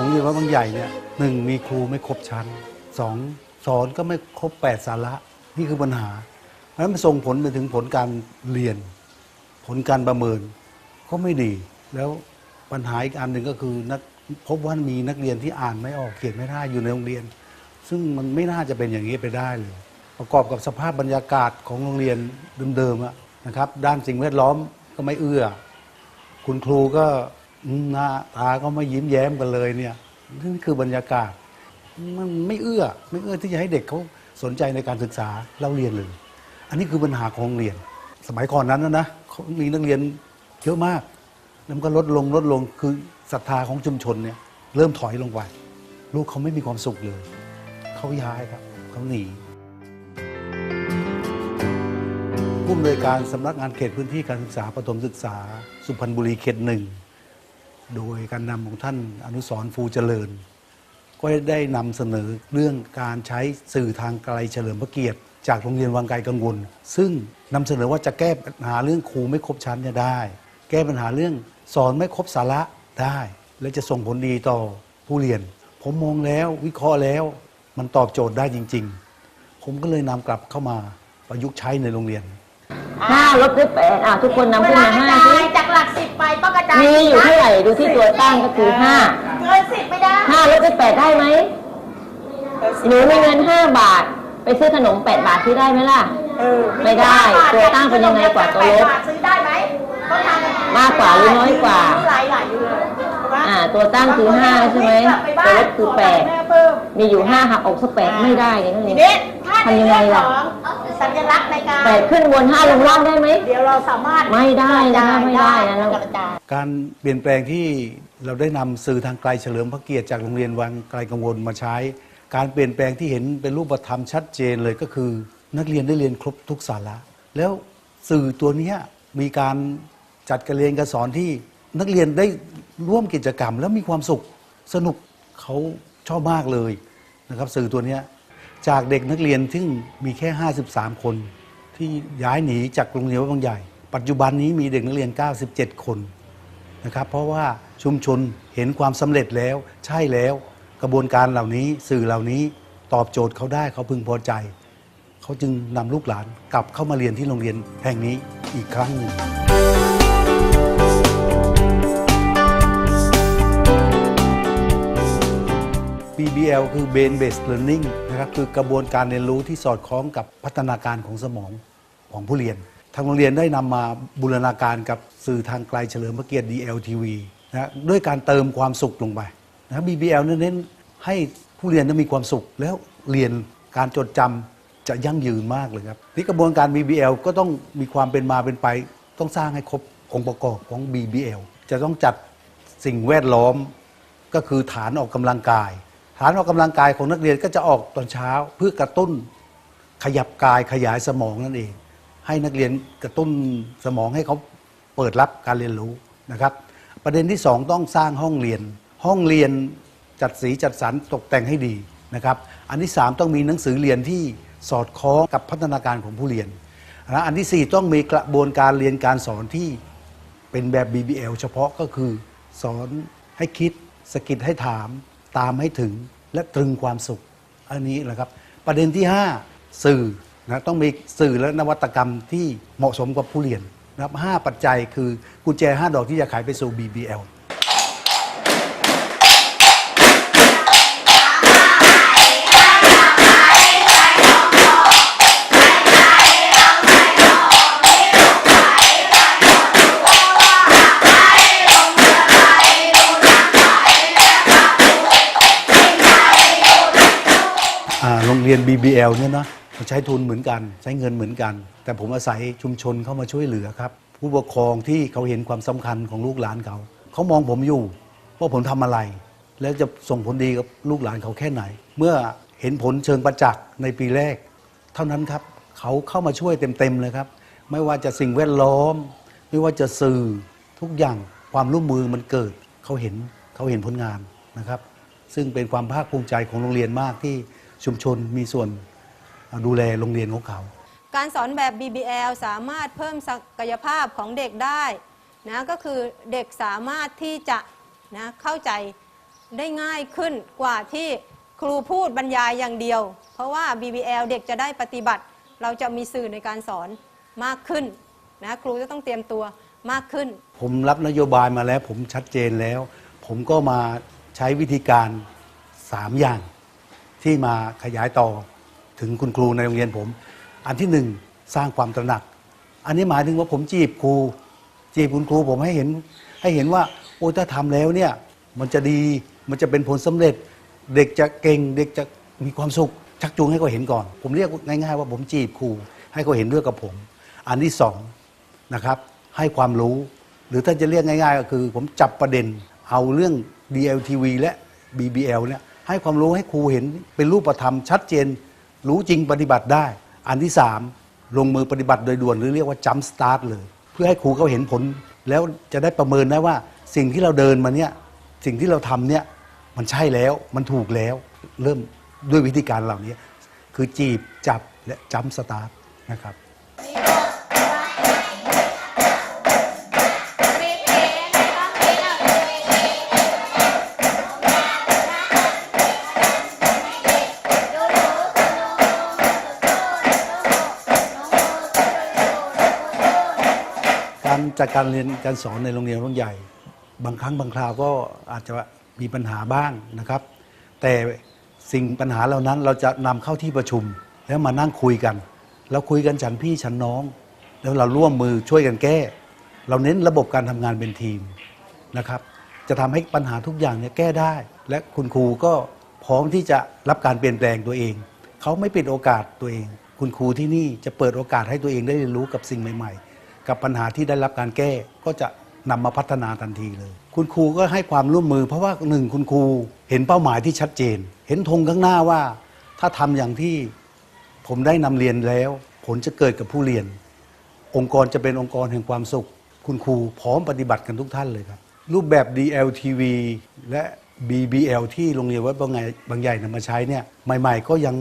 ของเรียนวัดบางใหญ่เนี่ยหนึ่งมีครูไม่ครบชั้นสองสอนก็ไม่ครบแปดสาระนี่คือปัญหาเพราะนั้นมันส่งผลไปถึงผลการเรียน ผลการประเมินก็ไม่ดี แล้วปัญหาอีกอันหนึ่งก็คือนักพบว่ามีนักเรียนที่อ่านไม่ออกเขียนไม่ได้อยู่ในโรงเรียน ซึ่งมันไม่น่าจะเป็นอย่างนี้ไปได้เลยประกอบกับสภาพบรรยากาศของโรงเรียนเดิมๆนะครับ ด้านสิ่งแวดล้อมก็ไม่เอื้อ คุณครูก็ หน้าตาก็ไม่ยิ้มแย้มกันเลยเนี่ยนี่คือบรรยากาศ มันไม่เอื้อ ไม่เอื้อที่จะให้เด็กเขาสนใจในการศึกษาเล่าเรียนเลย อันนี้คือปัญหาของโรงเรียน สมัยก่อนนั้นนะนะมีนักเรียนเยอะมากแล้วมันก็ลดลงลดลงคือศรัทธาของชุมชนเนี่ยเริ่มถอยลงไปลูกเขาไม่มีความสุขเลย เขาย้ายครับเขาหนีผู้อำนวยการสำนักงานเขตพื้นที่การศึกษาประถมศึกษา สุพรรณบุรีเขตหนึ่ง โดยการนำของท่านอนุสรณ์ฟูเจริญ ก็ได้นำเสนอเรื่องการใช้สื่อทางไกลเฉลิมพระเกียรติ จากโรงเรียนวังไกลกังวล ซึ่งนำเสนอว่าจะแก้ปัญหาเรื่องครูไม่ครบชั้นเนี่ยได้ แก้ปัญหาเรื่องสอนไม่ครบสาระได้ และจะส่งผลดีต่อผู้เรียน ผมมองแล้ววิเคราะห์แล้วมันตอบโจทย์ได้จริง ๆ ผมก็เลยนำกลับเข้ามาประยุกต์ใช้ในโรงเรียน ห้าลบด้วยแปดอะทุกคนนำเวขึ้นลามาห้ากระสิจายจากหลักสิบไปต้องกระจายมีอยู่เท่าไหร่ดูที่ตัวตั้งก็คือห้าเกินสิบไม่ได้ห้าลบด้วยแปดได้ไหมหนูมีเงินห้าบาท ไปซื้อขนมแปดบาทซื้อได้ไหมล่ะเออไม่ได้ ตัวตั้งเป็นยังไงกว่าตัวลบแปดบาทซื้อได้ไหมต้องทำมากกว่าหรือน้อยกว่าหลายหลายอยู่เลย ใช่ไหมอ่าตัวตั้งคือห้าใช่ไหมตัวลบคือแปดม่เพิ่มมีอยู่ห้าหักออกสักแปดไม่ได้เลยนั่นเอทีงนี้ถ้าในทำยังไงเรื่องล่ะของสัญลักษณ์ในการ แปดขึ้นบนห้าลงล่างได้ไหม เดี๋ยวเราสามารถไม่ได้นะคะไม่ได้นะกระจาย การเปลี่ยนแปลงที่เราได้นำสื่อทางไกลเฉลิมพระเกียรติจากโรงเรียนวังไกลกังวลมาใช้ การเปลี่ยนแปลงที่เห็นเป็นรูปธรรมชัดเจนเลยก็คือ นักเรียนได้เรียนครบทุกสาระแล้วสื่อตัวเนี้ยมีการจัดการเรียนการสอนที่ นักเรียนได้ร่วมกิจกรรม แล้วมีความสุขสนุกเขาชอบมากเลยนะครับสื่อตัวเนี้ยจากเด็กนักเรียนที่มีแค่ 53 คน ที่ย้ายหนีจากโรงเรียนวัดบางใหญ่ ปัจจุบันนี้มีเด็กนักเรียน 97 คนนะครับเพราะว่าชุมชนเห็นความสำเร็จแล้ว ใช่แล้วกระบวนการเหล่านี้สื่อเหล่านี้ตอบโจทย์เขาได้เขาพึงพอใจ เขาจึงนำลูกหลานกลับเข้ามาเรียนที่โรงเรียนแห่งนี้อีกครั้งหนึ่ง BBL คือ Brain Based Learning นะครับคือกระบวนการเรียนรู้ที่สอดคล้องกับพัฒนาการของสมองของผู้เรียน ทางโรงเรียนได้นำมาบูรณาการกับสื่อทางไกลเฉลิมพระเกียรติ DLTV นะด้วยการเติมความสุขลงไปนะ BBL เน้นให้ผู้เรียนนั้นมีความสุข แล้วเรียนการจดจำจะยั่งยืนมากเลยครับนี่กระบวนการ BBL ก็ต้องมีความเป็นมาเป็นไป ต้องสร้างให้ครบองค์ประกอบของ BBL จะต้องจัดสิ่งแวดล้อมก็คือฐานออกกำลังกาย ฐานออกกำลังกายของนักเรียนก็จะออกตอนเช้าเพื่อกระตุ้นขยับกายขยายสมองนั่นเอง ให้นักเรียนกระตุ้นสมองให้เขาเปิดรับการเรียนรู้นะครับ ประเด็นที่สองต้องสร้างห้องเรียน ห้องเรียนจัดสีจัดสรรตกแต่งให้ดีนะครับ อันที่สามต้องมีหนังสือเรียนที่สอดคล้องกับพัฒนาการของผู้เรียนนะอันที่สี่ต้องมีกระบวนการเรียนการสอนที่เป็นแบบ BBL เฉพาะก็คือสอนให้คิดสกิดให้ถาม ตามให้ถึงและตรึงความสุข อันนี้แหละครับ ประเด็นที่ 5 สื่อนะต้องมีสื่อและนวัตกรรมที่เหมาะสมกับผู้เรียนนะครับห้าปัจจัยคือกุญแจ 5 ดอกที่จะขายไปสู่ BBL โรงเรียน BBL เนี่ยนะเราใช้ทุนเหมือนกัน ใช้เงินเหมือนกัน แต่ผมอาศัยชุมชนเข้ามาช่วยเหลือครับ ผู้ปกครองที่เขาเห็นความสำคัญของลูกหลานเขา เขามองผมอยู่ว่าผมทำอะไร แล้วจะส่งผลดีกับลูกหลานเขาแค่ไหน เมื่อเห็นผลเชิงประจักษ์ในปีแรก เท่านั้นครับเขาเข้ามาช่วยเต็มๆเลยครับ ไม่ว่าจะสิ่งแวดล้อม ไม่ว่าจะสื่อทุกอย่างความร่วมมือมันเกิดเขาเห็นเขาเห็นผลงานนะครับ ซึ่งเป็นความภาคภูมิใจของโรงเรียนมากที่ ชุมชนมีส่วนดูแลโรงเรียนของเขา การสอนแบบ BBL สามารถเพิ่มศักยภาพของเด็กได้นะก็คือเด็กสามารถที่จะนะเข้าใจได้ง่ายขึ้นกว่าที่ครูพูดบรรยายอย่างเดียว เพราะว่า BBL เด็กจะได้ปฏิบัติ เราจะมีสื่อในการสอนมากขึ้นนะครูจะต้องเตรียมตัวมากขึ้น ผมรับนโยบายมาแล้วผมชัดเจนแล้ว ผมก็มาใช้วิธีการ 3 อย่าง ที่มาขยายต่อถึงคุณครูในโรงเรียนผม อันที่หนึ่งสร้างความตระหนัก อันนี้หมายถึงว่าผมจีบครู จีบคุณครูผมให้เห็น ให้เห็นว่าโอ้ถ้าทำแล้วเนี่ยมันจะดีมันจะเป็นผลสำเร็จ เด็กจะเก่ง เด็กจะมีความสุข ชักจูงให้เขาเห็นก่อน ผมเรียกง่ายๆว่าผมจีบครูให้เขาเห็นด้วยกับผม อันที่สองนะครับให้ความรู้ หรือถ้าจะเรียกง่าย ๆ ก็คือ ผมจับประเด็นเอาเรื่อง DLTV และ BBL เนี่ย ให้ความรู้ให้ครูเห็นเป็นรูปธรรมชัดเจน รู้จริงปฏิบัติได้ อันที่สามลงมือปฏิบัติโดยด่วนหรือเรียกว่าจัมสตาร์ทเลย เพื่อให้ครูเขาเห็นผล แล้วจะได้ประเมินได้ว่าสิ่งที่เราเดินมาเนี่ยสิ่งที่เราทำเนี่ยมันใช่แล้วมันถูกแล้วเริ่มด้วยวิธีการเหล่านี้ คือจีบจับและจัมสตาร์ทนะครับ การจัดการเรียนการสอนในโรงเรียนโรงใหญ่ บางครั้งบางคราวก็อาจจะมีปัญหาบ้างนะครับ แต่สิ่งปัญหาเหล่านั้นเราจะนำเข้าที่ประชุม แล้วมานั่งคุยกัน เราคุยกันฉันพี่ฉันน้อง แล้วเราร่วมมือช่วยกันแก้ เราเน้นระบบการทำงานเป็นทีมนะครับ จะทำให้ปัญหาทุกอย่างเนี่ยแก้ได้ และคุณครูก็พร้อมที่จะรับการเปลี่ยนแปลงตัวเอง เขาไม่ปิดโอกาสตัวเอง คุณครูที่นี่จะเปิดโอกาสให้ตัวเองได้เรียนรู้กับสิ่งใหม่ ๆ กับปัญหาที่ได้รับการแก้ก็จะนำมาพัฒนาทันทีเลย คุณครูก็ให้ความร่วมมือ เพราะว่าหนึ่งคุณครูเห็นเป้าหมายที่ชัดเจน เห็นธงข้างหน้าว่า ถ้าทำอย่างที่ผมได้นำเรียนแล้ว ผลจะเกิดกับผู้เรียน องค์กรจะเป็นองค์กรแห่งความสุข คุณครูพร้อมปฏิบัติกันทุกท่านเลยครับ รูปแบบ DLTV และ BBL ที่โรงเรียนวัดบางใหญ่บางใหญ่นำมาใช้เนี่ยใหม่ ๆ ก็ยัง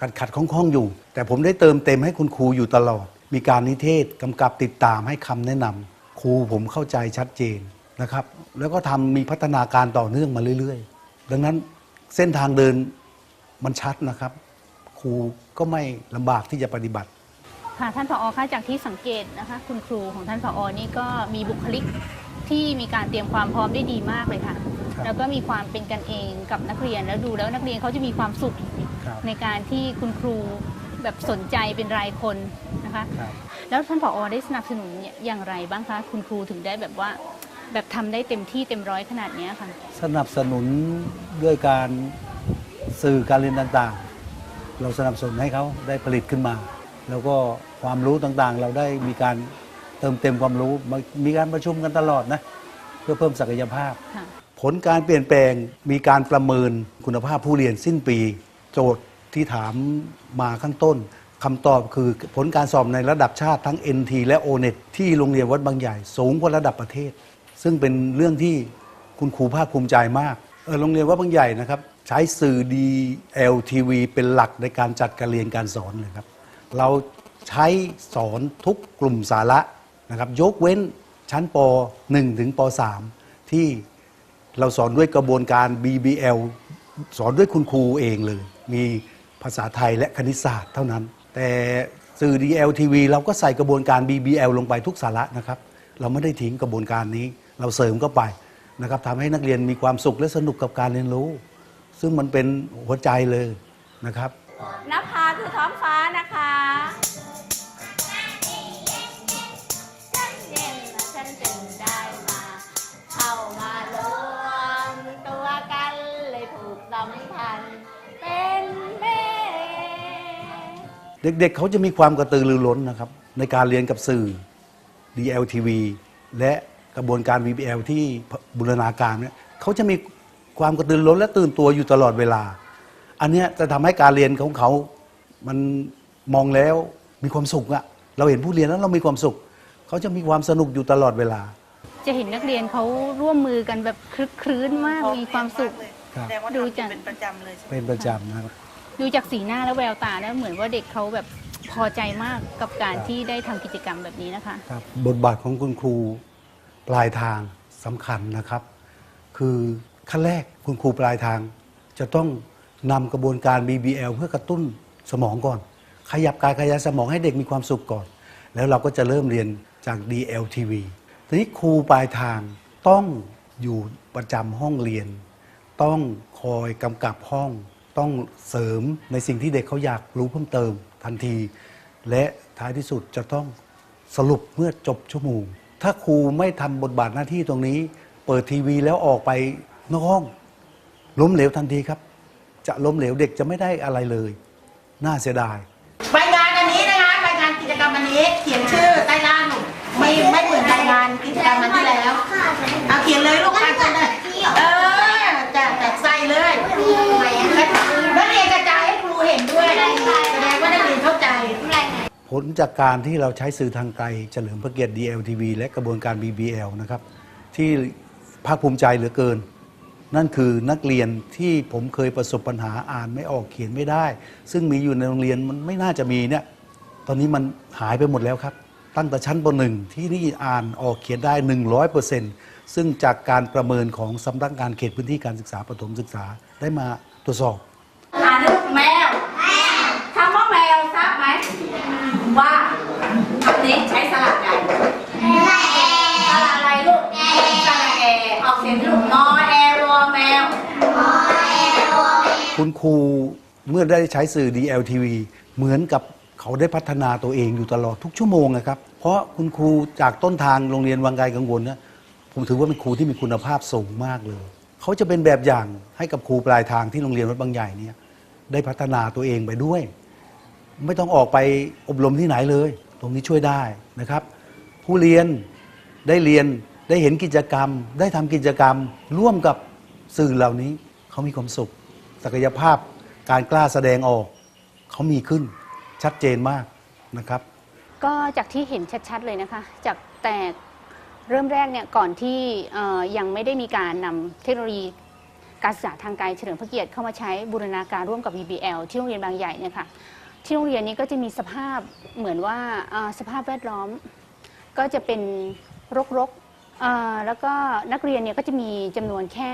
ขัดขัดข้องๆอยู่ แต่ผมได้เติมเต็มให้คุณครูอยู่ตลอด มีการนิเทศกำกับติดตามให้คำแนะนำครูผมเข้าใจชัดเจนนะครับ แล้วก็ทำมีพัฒนาการต่อเนื่องมาเรื่อย ๆ ดังนั้นเส้นทางเดินมันชัดนะครับ ครูก็ไม่ลำบากที่จะปฏิบัติค่ะท่านผอคะจากที่สังเกตนะคะคุณครูของท่านผอนี่ก็มีบุคลิกที่มีการเตรียมความพร้อมได้ดีมากเลยค่ะครับแล้วก็มีความเป็นกันเองกับนักเรียนแล้วดูแล้วนักเรียนเขาจะมีความสุขครับในการที่คุณครูแบบสนใจเป็นรายคน นะคะ ครับ แล้วท่านผอได้สนับสนุนอย่างไรบ้างคะ คุณครูถึงได้แบบว่า แบบทำได้เต็มที่เต็มร้อยขนาดเนี้ยค่ะ สนับสนุนด้วยการสื่อการเรียนต่างๆ เราสนับสนุนให้เขาได้ผลิตขึ้นมา แล้วก็ความรู้ต่างๆ เราได้มีการเติมเต็มความรู้มามีการประชุมกันตลอดนะ เพื่อเพิ่มศักยภาพ ค่ะ ผลการเปลี่ยนแปลงมีการประเมินคุณภาพผู้เรียนสิ้นปี โจทย์ที่ถามมาข้างต้น คำตอบคือผลการสอบในระดับชาติทั้ง NT และ ONET ที่โรงเรียนวัดบางใหญ่ สูงกว่าระดับประเทศ ซึ่งเป็นเรื่องที่คุณครูภาคภูมิใจมากโรงเรียนวัดบางใหญ่นะครับ ใช้สื่อ DLTV เป็นหลักในการจัดการเรียนการสอนเลยครับ เราใช้สอนทุกกลุ่มสาระนะครับ ยกเว้นชั้นป .1 ถึงป .3 ที่เราสอนด้วยกระบวนการ BBL สอนด้วยคุณครูเองเลย มีภาษาไทยและคณิตศาสตร์เท่านั้น แต่สื่อ DLTV เราก็ใส่กระบวนการ BBL ลงไปทุกสาระนะครับ เราไม่ได้ทิ้งกระบวนการนี้ เราเสริมเข้าไปนะครับทำให้นักเรียนมีความสุขและสนุกกับการเรียนรู้ ซึ่งมันเป็นหัวใจเลยนะครับนภาคือท้องฟ้านะคะเข้ามารวมตัวกันเลยผูกสัมพันธ์ เด็กๆเขาจะมีความกระตือรือร้นนะครับ ในการเรียนกับสื่อ DLTV และกระบวนการ VBL ที่บูรณาการเนี่ยเขาจะมีความกระตือรือร้นและตื่นตัวอยู่ตลอดเวลา อันเนี้ยจะทำให้การเรียนของเขา มันมองแล้วมีความสุขอะเราเห็นผู้เรียนแล้วเรามีความสุข เขาจะมีความสนุกอยู่ตลอดเวลา จะเห็นนักเรียนเขาร่วมมือกันแบบคลึกคลื้นมากมีความสุขครับแสดงว่าดูทำจากเป็นประจำเลยใช่ไหมเป็นประจำนะครับ ดูจากสีหน้าและแววตาแล้วเหมือนว่าเด็กเขาแบบพอใจมากกับการครับที่ได้ทำกิจกรรมแบบนี้นะคะ ครับบทบาทของคุณครูปลายทางสำคัญนะครับ คือขั้นแรกคุณครูปลายทาง จะต้องนำกระบวนการ BBL เพื่อกระตุ้นสมองก่อน ขยับกายขยายสมองให้เด็กมีความสุขก่อน แล้วเราก็จะเริ่มเรียนจาก DLTV ทีนี้ครูปลายทางต้องอยู่ประจำห้องเรียน ต้องคอยกำกับห้อง ต้องเสริมในสิ่งที่เด็กเขาอยากรู้เพิ่มเติมทันที และท้ายที่สุดจะต้องสรุปเมื่อจบชั่วโมง ถ้าครูไม่ทำบทบาทหน้าที่ตรงนี้ เปิดทีวีแล้วออกไปนอกห้องล้มเหลวทันทีครับ จะล้มเหลวเด็กจะไม่ได้อะไรเลย น่าเสียดาย รายงานอันนี้นะคะรายงานกิจกรรมอันนี้เขียนชื่อใต้ล่างไม่ไม่เหมือนรายงานกิจกรรมอันที่แล้ว เอาเขียนเลยลูกการจะได้เออจะแตกใส่เลยนักเรียนกระจายให้ครูเห็นด้วยแสดงว่านักเรียนเข้าใจ ผลจากการที่เราใช้สื่อทางไกลเฉลิมพระเกียรติ DLTV และกระบวนการ BBL นะครับ ที่ภาคภูมิใจเหลือเกิน นั่นคือนักเรียนที่ผมเคยประสบปัญหาอ่านไม่ออกเขียนไม่ได้ ซึ่งมีอยู่ในโรงเรียนมันไม่น่าจะมีเนี่ยตอนนี้มันหายไปหมดแล้วครับ ตั้งแต่ชั้นปหนึ่งที่นี่อ่านออกเขียนได้ 100%ซึ่งจากการประเมินของสำนักงานเขตพื้นที่การศึกษาประถมศึกษาได้มาตรวจสอบอ่านแม่วคำว่าแมวทราบไหมว่า คำนี้ใช้สระใดสระอะไรลูกสระแอออกเสียงลูกงอแอวอแมวคุณครูเมื่อได้ใช้สื่อ DLTV เหมือนกับเขาได้พัฒนาตัวเองอยู่ตลอดทุกชั่วโมงนะครับ เพราะคุณครูจากต้นทางโรงเรียนวังไกลกังวลนะผมถือว่าเป็นครูที่มีคุณภาพสูงมากเลย เขาจะเป็นแบบอย่างให้กับครูปลายทางที่โรงเรียนวัดบางใหญ่เนี่ยได้พัฒนาตัวเองไปด้วย ไม่ต้องออกไปอบรมที่ไหนเลย ตรงนี้ช่วยได้นะครับ ผู้เรียนได้เรียนได้เห็นกิจกรรม ได้ทำกิจกรรม ร่วมกับสื่อเหล่านี้เขามีความสุข ศักยภาพการกล้าแสดงออก เขามีขึ้นชัดเจนมากนะครับ ก็จากที่เห็นชัดๆเลยนะคะ จากแต่เริ่มแรกเนี่ยก่อนที่ยังไม่ได้มีการนำเทคโนโลยีการศึกษาทางไกลเฉลิมพระเกียรติเข้ามาใช้บูรณาการร่วมกับ VBL ที่โรงเรียนบางใหญ่เนี่ยค่ะ ที่โรงเรียนนี้ก็จะมีสภาพเหมือนว่าอ่อสภาพแวดล้อม ก็จะเป็นรกๆเอ่อแล้วก็นักเรียนเนี่ยก็จะมีจำนวนแค่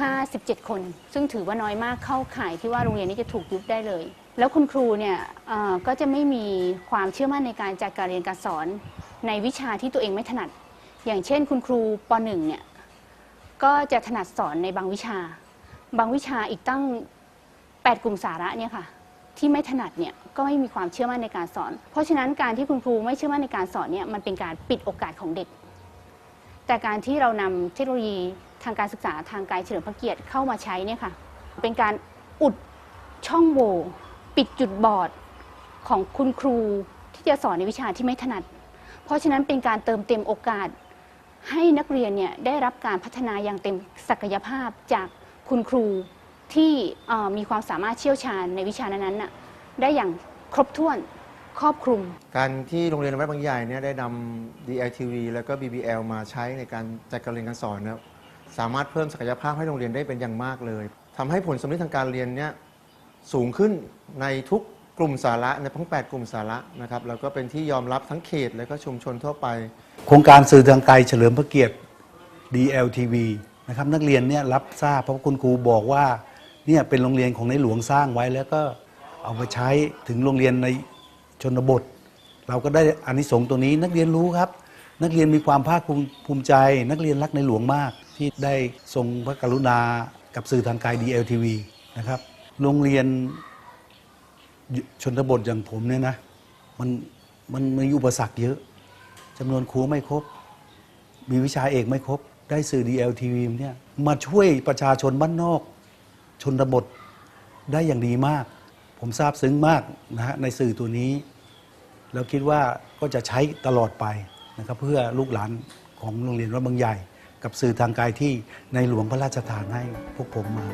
57 คน ซึ่งถือว่าน้อยมากเข้าข่ายที่ว่าโรงเรียนนี้จะถูกยุบได้เลย แล้วคุณครูเนี่ยเอ่อก็จะไม่มีความเชื่อมั่นในการจัดการเรียนการสอนในวิชาที่ตัวเองไม่ถนัด อย่างเช่น คุณครูป .1 เนี่ยก็จะถนัดสอนในบางวิชา บางวิชาอีกตั้ง 8 กลุ่มสาระเนี่ยค่ะ ที่ไม่ถนัดเนี่ยก็ไม่มีความเชื่อมั่นในการสอน เพราะฉะนั้นการที่คุณครูไม่เชื่อมั่นในการสอนเนี่ยมันเป็นการปิดโอกาสของเด็ก แต่การที่เรานำเทคโนโลยีทางการศึกษาทางไกลเฉลิมพระเกียรติเข้ามาใช้เนี่ยค่ะเป็นการอุดช่องโหว่ปิดจุดบอดของคุณครูที่จะสอนในวิชาที่ไม่ถนัด เพราะฉะนั้นเป็นการเติมเต็มโอกาส ให้นักเรียนเนี่ยได้รับการพัฒนาอย่างเต็มศักยภาพจากคุณครู ที่เอ่อมีความสามารถเชี่ยวชาญในวิชานั้นๆน่ะได้อย่างครบถ้วนครอบคลุม การที่โรงเรียนวัดบางใหญ่เนี่ยได้นำ DLTV แล้วก็ BBL มาใช้ในการจัดการเรียนการสอนนะครับสามารถเพิ่มศักยภาพให้โรงเรียนได้เป็นอย่างมากเลยทำให้ผลสำเร็จทางการเรียนเนี่ยสูงขึ้นในทุกกลุ่มสาระในทั้ง 8 กลุ่มสาระนะครับแล้วก็เป็นที่ยอมรับทั้งเขตและก็ชุมชนทั่วไป โครงการสื่อทางไกลเฉลิมพระเกียรติ DLTV นะครับนักเรียนเนี่ยรับทราบเพราะคุณครูบอกว่า เนี่ยเป็นโรงเรียนของในหลวงสร้างไว้แล้วก็เอามาใช้ถึงโรงเรียนในชนบท เราก็ได้อานิสงส์ตรงนี้นักเรียนรู้ครับ นักเรียนมีความภาคภูมิใจ นักเรียนรักในหลวงมาก ที่ได้ทรงพระกรุณากับสื่อทางไกล DLTV นะครับโรงเรียนชนบทอย่างผมเนี่ยนะมันมันมีอุปสรรคเยอะจำนวนครูไม่ครบ มีวิชาเอกไม่ครบ ได้สื่อ DLTV เนี่ยมาช่วยประชาชนบ้านนอก ชนบทได้อย่างดีมาก ผมซาบซึ้งมากนะฮะในสื่อตัวนี้ แล้วคิดว่าก็จะใช้ตลอดไปนะครับเพื่อลูกหลานของโรงเรียนวัดบางใหญ่ กับสื่อทางกายที่ในหลวงพระราชทานให้พวกผมมา